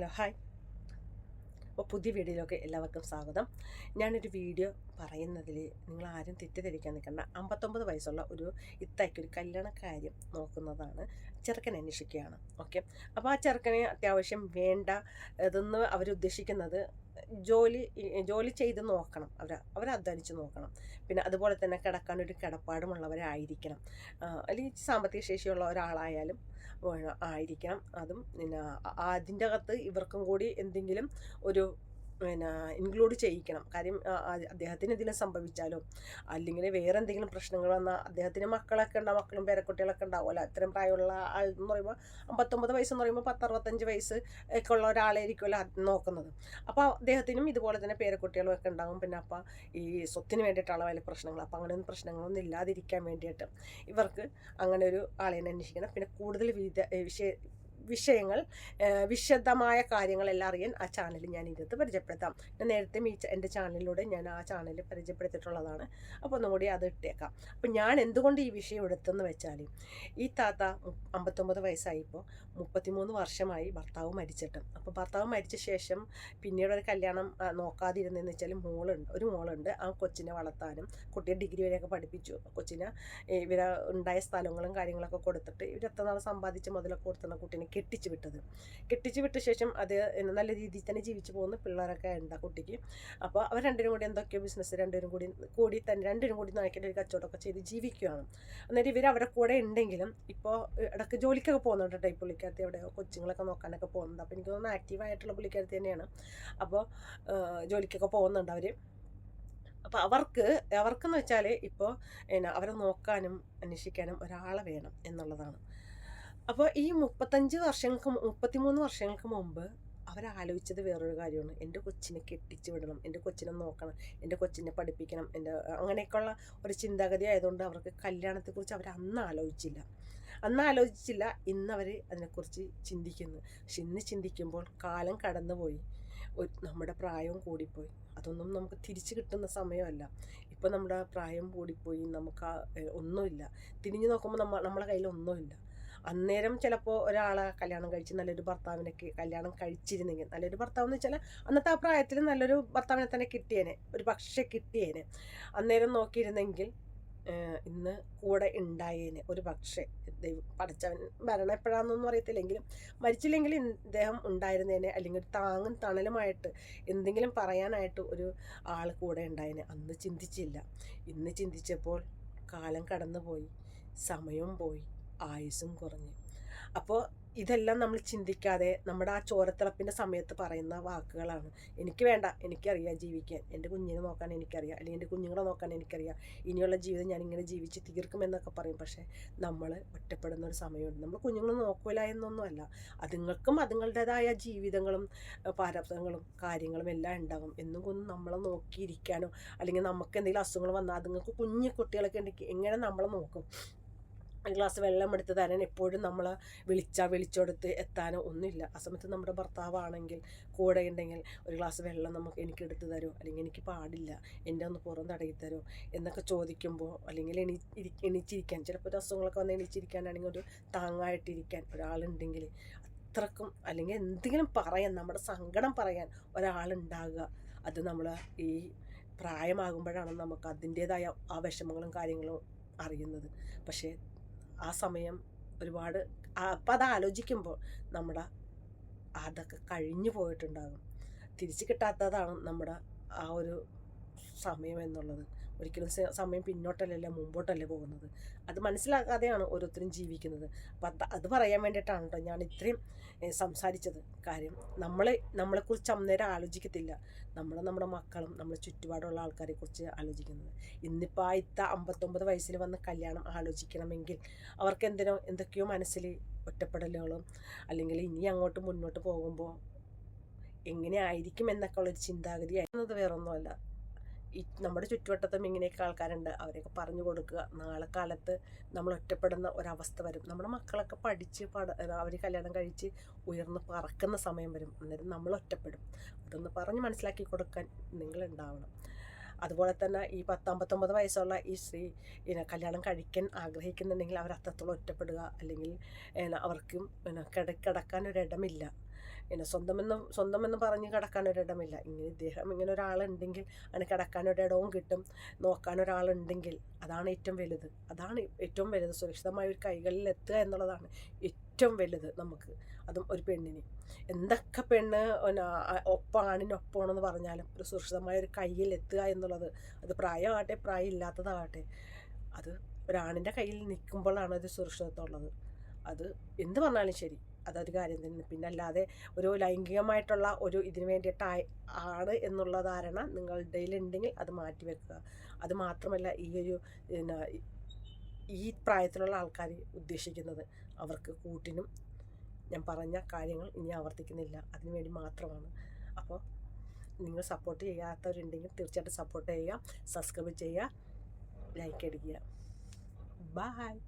Hello hi. അപ്പോൾ പുതിയ വീഡിയോയിലേക്ക് എല്ലാവർക്കും സ്വാഗതം. ഞാനൊരു വീഡിയോ പറയുന്നതിൽ നിങ്ങൾ ആരും തെറ്റിദ്ധരിക്കാൻ നിൽക്കേണ്ട. അമ്പത്തൊമ്പത് വയസ്സുള്ള ഒരു ഇത്തയ്ക്ക് ഒരു കല്യാണ കാര്യം നോക്കുന്നതാണ് ചെറുക്കൻ അന്വേഷിക്കുകയാണ്. ഓക്കെ? അപ്പോൾ ആ ചെറുക്കനെ അത്യാവശ്യം വേണ്ട ഇതെന്ന് അവരുദ്ദേശിക്കുന്നത് ജോലി ജോലി ചെയ്ത് നോക്കണം. അവർ അധ്വാനിച്ച് നോക്കണം. പിന്നെ അതുപോലെ തന്നെ കിടക്കാനൊരു കിടപ്പാടുമുള്ളവരായിരിക്കണം. അല്ലെങ്കിൽ സാമ്പത്തിക ശേഷിയുള്ള ഒരാളായാലും ആയിരിക്കണം അതും പിന്നെ അതിന്റെ അകത്ത് ഇവർക്കും കൂടി എന്തെങ്കിലും ഒരു പിന്നെ ഇൻക്ലൂഡ് ചെയ്യിക്കണം. കാര്യം അദ്ദേഹത്തിന് ഇതിനെ സംഭവിച്ചാലോ അല്ലെങ്കിൽ വേറെ എന്തെങ്കിലും പ്രശ്നങ്ങൾ വന്നാൽ അദ്ദേഹത്തിന് മക്കളൊക്കെ ഉണ്ടാവും മക്കളും പേരക്കുട്ടികളൊക്കെ ഉണ്ടാവുമല്ലോ അത്രയും പ്രായമുള്ള ആൾ എന്ന് പറയുമ്പോൾ അമ്പത്തൊമ്പത് വയസ്സെന്ന് പറയുമ്പോൾ പത്തറുപത്തഞ്ച് വയസ്സ് ഒക്കെ ഉള്ള ഒരാളായിരിക്കുമല്ലോ നോക്കുന്നത്. അപ്പോൾ അദ്ദേഹത്തിനും ഇതുപോലെ തന്നെ പേരക്കുട്ടികളും ഒക്കെ ഉണ്ടാകും പിന്നെ അപ്പോൾ ഈ സ്വത്തിന് വേണ്ടിയിട്ടുള്ള വലിയ പ്രശ്നങ്ങൾ അപ്പോൾ അങ്ങനെയൊന്നും പ്രശ്നങ്ങളൊന്നും ഇല്ലാതിരിക്കാൻ വേണ്ടിയിട്ട് ഇവർക്ക് അങ്ങനെ ഒരു ആളെ അന്വേഷിക്കണം. പിന്നെ കൂടുതൽ വിധ വിഷയ വിഷയങ്ങൾ വിശദമായ കാര്യങ്ങളെല്ലാം അറിയാൻ ആ ചാനൽ ഞാൻ ഇതിനകത്ത് പരിചയപ്പെടുത്താം. ഞാൻ നേരത്തെ ഈ എന്റെ ചാനലിലൂടെ ഞാൻ ആ ചാനൽ പരിചയപ്പെടുത്തിയിട്ടുള്ളതാണ്. അപ്പോൾ ഒന്നുകൂടി അത് ഇട്ടേക്കാം. അപ്പോൾ ഞാൻ എന്തുകൊണ്ട് ഈ വിഷയം എടുത്തെന്ന് വെച്ചാൽ ഈ താത്ത അമ്പത്തൊമ്പത് വയസ്സായിപ്പോൾ മുപ്പത്തിമൂന്ന് വർഷമായി ഭർത്താവ് മരിച്ചിട്ട്. അപ്പോൾ ഭർത്താവ് മരിച്ച ശേഷം പിന്നീട് ഒരു കല്യാണം നോക്കാതിരുന്നതെന്ന് വെച്ചാൽ മോളുണ്ട് ഒരു മോളുണ്ട്. ആ കൊച്ചിനെ വളർത്താനും കുട്ടിയെ ഡിഗ്രി വരെയൊക്കെ പഠിപ്പിച്ചു. കൊച്ചിനെ ഇവരെ ഉണ്ടായ സ്ഥലങ്ങളും കാര്യങ്ങളൊക്കെ കൊടുത്തിട്ട് ഇവർ എത്ര നാൾ സമ്പാദിച്ച് മുതലൊക്കെ കൊടുത്തുന്ന കുട്ടീനെ കെട്ടിച്ച് വിട്ടത്. കെട്ടിച്ച് വിട്ട ശേഷം അത് നല്ല രീതിയിൽ തന്നെ ജീവിച്ചു പോകുന്ന പിള്ളേരൊക്കെ ഉണ്ട് കുട്ടിക്ക്. അപ്പോൾ അവർ രണ്ടിനും കൂടി എന്തൊക്കെയോ ബിസിനസ് രണ്ടുപേരും കൂടി കൂടി തന്നെ രണ്ടിനും കൂടി നായ്ക്കേണ്ട ഒരു കച്ചവടമൊക്കെ ചെയ്ത് ജീവിക്കുകയാണ്. അന്നേരം ഇവർ അവരുടെ കൂടെ ഉണ്ടെങ്കിലും ഇപ്പോൾ ഇടയ്ക്ക് ജോലിക്കൊക്കെ പോകുന്നുണ്ട് കേട്ടോ ഈ പുള്ളിക്കാരത്തി അവിടെ കൊച്ചുങ്ങളൊക്കെ നോക്കാനൊക്കെ പോകുന്നുണ്ട്. അപ്പോൾ എനിക്ക് തോന്നുന്നു ആക്റ്റീവായിട്ടുള്ള പുള്ളിക്കാരത്തി തന്നെയാണ്. അപ്പോൾ ജോലിക്കൊക്കെ പോകുന്നുണ്ട് അവർ. അപ്പോൾ അവർക്ക് അവർക്കെന്ന് വെച്ചാൽ ഇപ്പോൾ എന്നാ അവരെ നോക്കാനും അന്വേഷിക്കാനും ഒരാളെ വേണം എന്നുള്ളതാണ്. അപ്പോൾ ഈ മുപ്പത്തഞ്ച് വർഷങ്ങൾക്ക് മുപ്പത്തിമൂന്ന് വർഷങ്ങൾക്ക് മുമ്പ് അവരാലോചിച്ചത് വേറൊരു കാര്യമാണ്. എന്റെ കൊച്ചിനെ കെട്ടിച്ചു വിടണം. എന്റെ കൊച്ചിനെ നോക്കണം. എന്റെ കൊച്ചിനെ പഠിപ്പിക്കണം. എന്റെ അങ്ങനെയൊക്കെയുള്ള ഒരു ചിന്താഗതി ആയതുകൊണ്ട് അവർക്ക് കല്യാണത്തെക്കുറിച്ച് അവർ അന്ന് ആലോചിച്ചില്ല. അന്ന് ആലോചിച്ചില്ല. ഇന്ന് അവർ അതിനെക്കുറിച്ച് ചിന്തിക്കുന്നു. പക്ഷെ ഇന്ന് ചിന്തിക്കുമ്പോൾ കാലം കടന്നുപോയി. നമ്മുടെ പ്രായവും കൂടിപ്പോയി. അതൊന്നും നമുക്ക് തിരിച്ചു കിട്ടുന്ന സമയമല്ല. ഇപ്പം നമ്മുടെ പ്രായം കൂടിപ്പോയി. നമുക്ക് ഒന്നുമില്ല. തിരിഞ്ഞു നോക്കുമ്പോൾ നമ്മ നമ്മളെ കയ്യിൽ ഒന്നുമില്ല. അന്നേരം ചിലപ്പോൾ ഒരാളെ കല്യാണം കഴിച്ച് നല്ലൊരു ഭർത്താവിനൊക്കെ കല്യാണം കഴിച്ചിരുന്നെങ്കിൽ നല്ലൊരു ഭർത്താവ് എന്ന് വെച്ചാൽ അന്നത്തെ ആ പ്രായത്തിൽ നല്ലൊരു ഭർത്താവിനെ തന്നെ കിട്ടിയേനെ ഒരു പക്ഷേ കിട്ടിയേനെ. അന്നേരം നോക്കിയിരുന്നെങ്കിൽ ഇന്ന് കൂടെ ഉണ്ടായേനെ ഒരു പക്ഷേ. ദൈവം പഠിച്ചവൻ മരണം എപ്പോഴാണെന്നൊന്നും അറിയത്തില്ലെങ്കിലും മരിച്ചില്ലെങ്കിൽ ഇദ്ദേഹം ഉണ്ടായിരുന്നേനെ അല്ലെങ്കിൽ താങ്ങും തണലുമായിട്ട് എന്തെങ്കിലും പറയാനായിട്ട് ഒരു ആൾ കൂടെ ഉണ്ടായേനെ അന്ന് ചിന്തിച്ചില്ല. ഇന്ന് ചിന്തിച്ചപ്പോൾ കാലം കടന്നുപോയി സമയവും പോയി. ആയുസ്സും കുറഞ്ഞു. അപ്പോൾ ഇതെല്ലാം നമ്മൾ ചിന്തിക്കാതെ നമ്മുടെ ആ ചോരത്തിളപ്പിന്റെ സമയത്ത് പറയുന്ന വാക്കുകളാണ്. എനിക്ക് വേണ്ട എനിക്കറിയാം ജീവിക്കാൻ. എന്റെ കുഞ്ഞിനെ നോക്കാൻ എനിക്കറിയാം. അല്ലെങ്കിൽ എന്റെ കുഞ്ഞുങ്ങളെ നോക്കാൻ എനിക്കറിയാം. ഇനിയുള്ള ജീവിതം ഞാൻ ഇങ്ങനെ ജീവിച്ച് തീർക്കുമെന്നൊക്കെ പറയും. പക്ഷേ നമ്മൾ ഒറ്റപ്പെടുന്ന ഒരു സമയമുണ്ട്. നമ്മൾ കുഞ്ഞുങ്ങളെ നോക്കില്ല എന്നൊന്നുമല്ല. അതുങ്ങൾക്കും അതുങ്ങളുടേതായ ജീവിതങ്ങളും പാരബ്ധങ്ങളും കാര്യങ്ങളും എല്ലാം ഉണ്ടാകും എന്നും കൊന്നും നമ്മളെ നോക്കിയിരിക്കാനോ അല്ലെങ്കിൽ നമുക്ക് എന്തെങ്കിലും അസുഖങ്ങൾ വന്നാൽ അതുങ്ങൾക്ക് കുഞ്ഞു കുട്ടികളൊക്കെ ഉണ്ടെങ്കിൽ എങ്ങനെ നമ്മളെ നോക്കും? ഗ്ലാസ് വെള്ളം എടുത്ത് തരാൻ എപ്പോഴും നമ്മൾ വിളിച്ചാൽ വിളിച്ചെടുത്ത് എത്താനോ ഒന്നുമില്ല. ആ സമയത്ത് നമ്മുടെ ഭർത്താവാണെങ്കിൽ കൂടെ ഉണ്ടെങ്കിൽ ഒരു ഗ്ലാസ് വെള്ളം നമുക്ക് എനിക്ക് എടുത്ത് തരുമോ അല്ലെങ്കിൽ എനിക്ക് പാടില്ല. എന്റെ ഒന്ന് പുറം തടയി തരുമോ എന്നൊക്കെ ചോദിക്കുമ്പോൾ അല്ലെങ്കിൽ എണീ എണീച്ചിരിക്കാൻ ചിലപ്പോൾ അസുഖങ്ങളൊക്കെ വന്ന് എണീച്ചിരിക്കാനാണെങ്കിൽ ഒരു താങ്ങായിട്ടിരിക്കാൻ ഒരാളുണ്ടെങ്കിൽ അത്രക്കും അല്ലെങ്കിൽ എന്തെങ്കിലും പറയാൻ നമ്മുടെ സങ്കടം പറയാൻ ഒരാളുണ്ടാകുക. അത് നമ്മൾ ഈ പ്രായമാകുമ്പോഴാണ് നമുക്ക് അതിന്റേതായ ആ വിഷമങ്ങളും കാര്യങ്ങളും അറിയുന്നത്. പക്ഷേ ആ സമയം ഒരുപാട് അപ്പം അത് ആലോചിക്കുമ്പോൾ നമ്മുടെ അതൊക്കെ കഴിഞ്ഞു പോയിട്ടുണ്ടാകും. തിരിച്ചു കിട്ടാത്തതാണ് നമ്മുടെ ആ ഒരു സമയം എന്നുള്ളത്. ഒരിക്കലും സമയം പിന്നോട്ടല്ലല്ല മുമ്പോട്ടല്ലേ പോകുന്നത്. അത് മനസ്സിലാക്കാതെയാണ് ഓരോരുത്തരും ജീവിക്കുന്നത്. അപ്പം അത് പറയാൻ വേണ്ടിയിട്ടാണ് കേട്ടോ ഞാൻ ഇത്രയും സംസാരിച്ചത്. കാര്യം നമ്മളെ നമ്മളെക്കുറിച്ച് അന്നേരം ആലോചിക്കത്തില്ല. നമ്മൾ നമ്മുടെ മക്കളും നമ്മുടെ ചുറ്റുപാടുള്ള ആൾക്കാരെ കുറിച്ച് ആലോചിക്കുന്നത്. ഇന്നിപ്പോൾ ആ ഇത്ത അമ്പത്തൊമ്പത് വയസ്സിൽ വന്ന് കല്യാണം ആലോചിക്കണമെങ്കിൽ അവർക്ക് എന്തിനോ എന്തൊക്കെയോ മനസ്സിൽ ഒറ്റപ്പെടലുകളും അല്ലെങ്കിൽ ഇനി അങ്ങോട്ട് മുന്നോട്ട് പോകുമ്പോൾ എങ്ങനെ ആയിരിക്കും എന്നൊക്കെ ഉള്ളൊരു ചിന്താഗതി ആയിരുന്നത് വേറൊന്നുമല്ല. ഈ നമ്മുടെ ചുറ്റുവട്ടത്തും ഇങ്ങനെയൊക്കെ ആൾക്കാരുണ്ട്. അവരെയൊക്കെ പറഞ്ഞു കൊടുക്കുക. നാളെ കാലത്ത് നമ്മൾ ഒറ്റപ്പെടുന്ന ഒരവസ്ഥ വരും. നമ്മുടെ മക്കളൊക്കെ പഠിച്ച് പട അവർ കല്യാണം കഴിച്ച് ഉയർന്ന് പറക്കുന്ന സമയം വരും. അന്നേരം നമ്മൾ ഒറ്റപ്പെടും. അതൊന്ന് പറഞ്ഞ് മനസ്സിലാക്കി കൊടുക്കാൻ നിങ്ങളുണ്ടാവണം അതുപോലെ തന്നെ ഈ പത്തമ്പത്തൊമ്പത് വയസ്സുള്ള ഈ സ്ത്രീ പിന്നെ കല്യാണം കഴിക്കാൻ ആഗ്രഹിക്കുന്നുണ്ടെങ്കിൽ അവർ അത്രത്തോളം ഒറ്റപ്പെടുക. അല്ലെങ്കിൽ അവർക്കും പിന്നെ കിട കിടക്കാൻ ഒരിടമില്ല. പിന്നെ സ്വന്തമെന്ന് സ്വന്തമെന്ന് പറഞ്ഞ് കിടക്കാൻ ഒരിടമില്ല ഇങ്ങനെ ഇദ്ദേഹം ഇങ്ങനെ ഒരാളുണ്ടെങ്കിൽ അതിന് കിടക്കാൻ ഒരിടവും കിട്ടും. നോക്കാൻ ഒരാളുണ്ടെങ്കിൽ അതാണ് ഏറ്റവും വലുത്. അതാണ് ഏറ്റവും വലുത്. സുരക്ഷിതമായ ഒരു കൈകളിൽ എത്തുക എന്നുള്ളതാണ് ഏറ്റവും വലുത് നമുക്ക്. അതും ഒരു പെണ്ണിന്. എന്തൊക്കെ പെണ്ണ് ഒപ്പാണിനൊപ്പമാണെന്ന് പറഞ്ഞാലും ഒരു സുരക്ഷിതമായ ഒരു കയ്യിൽ എത്തുക എന്നുള്ളത് അത് പ്രായമാകട്ടെ പ്രായം ഇല്ലാത്തതാകട്ടെ അത് ഒരാണിന്റെ കയ്യിൽ നിൽക്കുമ്പോഴാണ് അത് സുരക്ഷിതത്വമുള്ളത് അത് എന്ത് പറഞ്ഞാലും ശരി. അതൊരു കാര്യം തന്നെ. പിന്നെ അല്ലാതെ ഒരു ലൈംഗികമായിട്ടുള്ള ഒരു ഇതിന് വേണ്ടിയിട്ടായി ആണ് എന്നുള്ള ധാരണ നിങ്ങളുടെ ഉണ്ടെങ്കിൽ അത് മാറ്റി വെക്കുക. അത് മാത്രമല്ല ഈ ഒരു പിന്നെ ഈ പ്രായത്തിലുള്ള ആൾക്കാർ ഉദ്ദേശിക്കുന്നത് അവർക്ക് കൂട്ടിനും ഞാൻ പറഞ്ഞ കാര്യങ്ങൾ ഇനി ആവർത്തിക്കുന്നില്ല. അതിന് വേണ്ടി മാത്രമാണ്. അപ്പോൾ നിങ്ങൾ സപ്പോർട്ട് ചെയ്യാത്തവരുണ്ടെങ്കിൽ തീർച്ചയായിട്ടും സപ്പോർട്ട് ചെയ്യുക സബ്സ്ക്രൈബ് ചെയ്യുക ലൈക്ക് അടിക്കുക. ബായ്